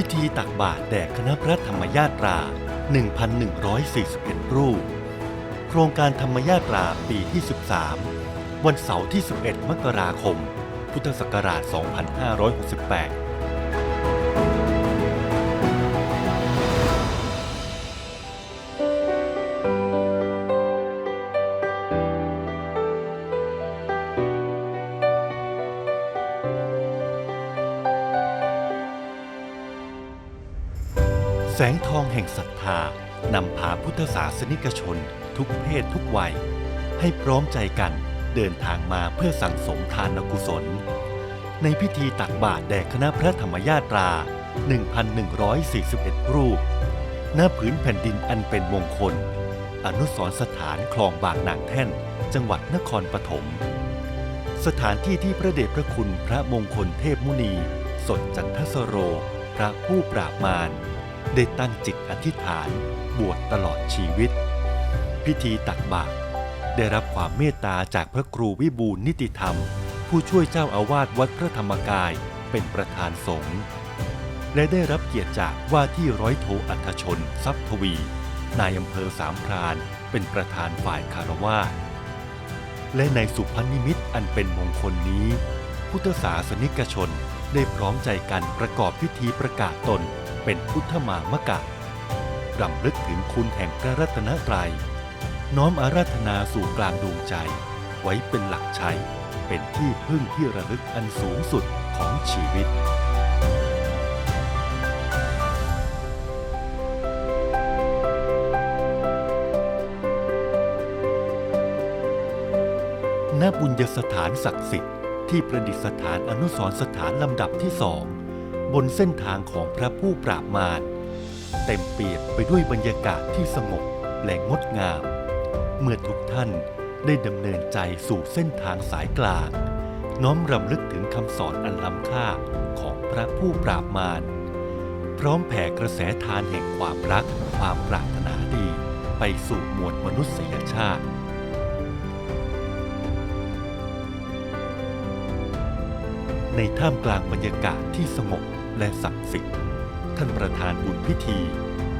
พิธีตักบาตรแด่คณะพระธรรมยาตรา 1,141 รูป โครงการธรรมยาตราปีที่ 13 วันเสาร์ที่ 11 มกราคม พุทธศักราช 2568 แสงทองแห่งศรัทธานำพาพุทธศาสนิกชน ทุกเพศทุกวัย ให้พร้อมใจกันเดินทางมาเพื่อสั่งสมทานกุศล ในพิธีตักบาตรแด่คณะพระธรรมญาตรา 1,141 รูปณผืนแผ่นดินอันเป็นมงคล อนุสรสถานคลองบางนางแท่น จังหวัดนครปฐม สถานที่ที่พระเดชพระคุณพระมงคลเทพมุนี สดจันทสโร พระผู้ปราบมาร ได้ตั้งจิตอธิษฐานบวชตลอดชีวิต พิธีตักบาตรได้รับความเมตตาจากพระครูวิบูลนิติธรรม ผู้ช่วยเจ้าอาวาสวัดพระธรรมกายเป็นประธานสงฆ์และได้รับเกียรติจากว่าที่ร้อยโทอัธชน ทรัพย์ทวี นายอำเภอสามพรานเป็นประธานฝ่ายคารวาสและในสุพรรณนิมิตอันเป็นมงคลนี้ พุทธศาสนิกชนได้พร้อมใจกันประกอบพิธีประกาศตน เป็นพุทธมามกะรำลึกถึงคุณแห่งพระรัตนตรัย น้อมอาราธนาสู่กลางดวงใจ ไว้เป็นหลักชัย เป็นที่พึ่งที่ระลึกอันสูงสุดของชีวิตณบุญยสถานศักดิ์สิทธิ์ที่ประดิษฐานอนุสรสถานลำดับที่สอง บนเส้นทางของพระผู้ปราบมารเต็มเปี่ยมไปด้วยบรรยากาศที่สงบและงดงาม เมื่อทุกท่านได้ดำเนินใจสู่เส้นทางสายกลาง น้อมรำลึกถึงคำสอนอันล้ำค่าของพระผู้ปราบมาร พร้อมแผ่กระแสทานแห่งความรักความปรารถนาดีไปสู่มวลมนุษยชาติในท่ามกลางบรรยากาศที่สงบ และศักดิ์สิทธิ์ท่านประธานบุญพิธี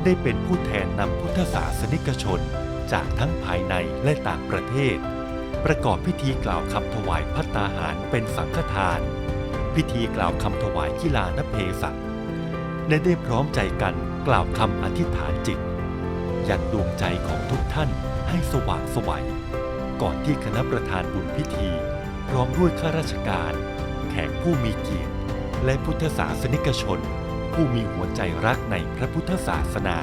ได้เป็นผู้แทนนำพุทธศาสนิกชนจากทั้งภายในและต่างประเทศ ประกอบพิธีกล่าวคำถวายพัตตาหารเป็นสังฆทาน พิธีกล่าวคำถวายกีฬานเพศักและได้พร้อมใจกันกล่าวคำอธิษฐานจิตยังดวงใจของทุกท่านให้สว่างสวัยก่อนที่คณะประธานบุญพิธี พร้อมด้วยข้าราชการ แขกผู้มีเกียรติ และพุทธศาสนิกชน ผู้มีหัวใจรักในพระพุทธศาสนา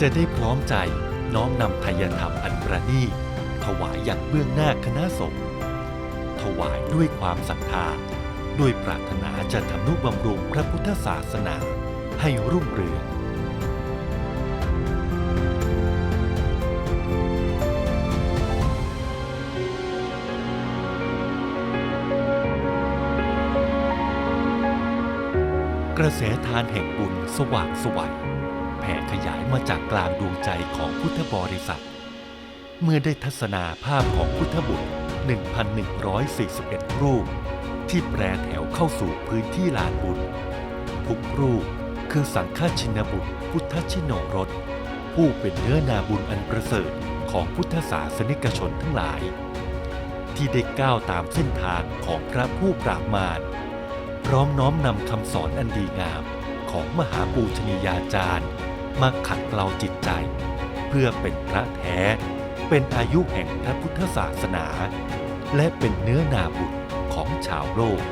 จะได้พร้อมใจน้อมนำทายธรรมอันประณีตถวายอย่างเบื้องหน้าคณะสงฆ์ถวายด้วยความศรัทธา ด้วยปรารถนาจะทำนุบำรุงพระพุทธศาสนาให้รุ่งเรือง กระแสทานแห่งบุญสว่างสวัยแผ่ขยายมาจากกลางดวงใจของพุทธบริษัท เมื่อได้ทัศนาภาพของพุทธบุตร 1,141 รูป ที่แปรแถวเข้าสู่พื้นที่ลานบุญ ทุกรูปคือสังฆชินบุตรพุทธชิโนรสผู้เป็นเนื้อนาบุญอันประเสริฐของพุทธศาสนิกชนทั้งหลาย ที่ได้ก้าวตามเส้นทางของพระผู้ปราบมาร พร้อมน้อมนำคำสอนอันดีงามของมหาปูชนียาจารย์ มาขัดเกลาจิตใจ เพื่อเป็นพระแท้ เป็นอายุแห่งพระพุทธศาสนา และเป็นเนื้อนาบุตรของชาวโลก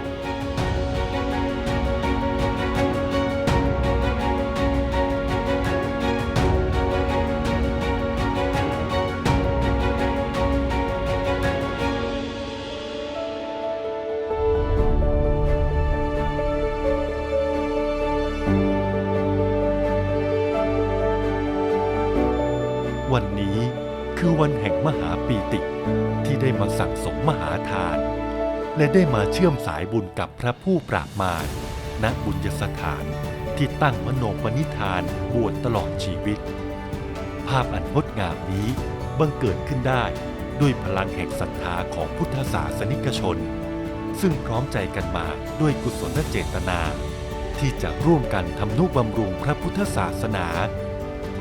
วันนี้คือวันแห่งมหาปีติที่ได้มาสั่งสมมหาทาน และได้มาเชื่อมสายบุญกับพระผู้ปราบมารณบุญยสถานที่ตั้งมโนปณิธานบวชตลอดชีวิต ภาพอันงดงามนี้บังเกิดขึ้นได้ด้วยพลังแห่งศรัทธาของพุทธศาสนิกชน ซึ่งพร้อมใจกันมาด้วยกุศลเจตนาทที่จะร่วมกันทำนุบำรุงพระพุทธศาสนา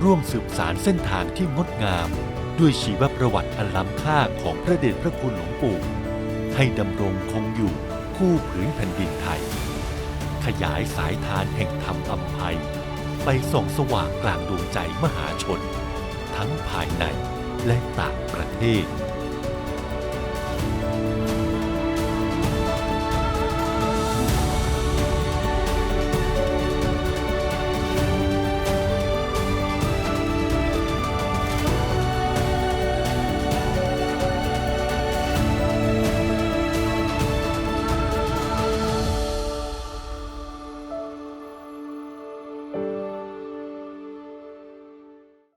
ร่วมสืบสารเส้นทางที่งดงาม ด้วยชีวประวัติอันล้ำค่าของพระเดชพระคุณหลวงปู่ ให้ดำรงคงอยู่คู่ผืนแผ่นดินไทย ขยายสายทานแห่งธรรมอัมภัย ไปส่องสว่างกลางดวงใจมหาชน ทั้งภายในและต่างประเทศ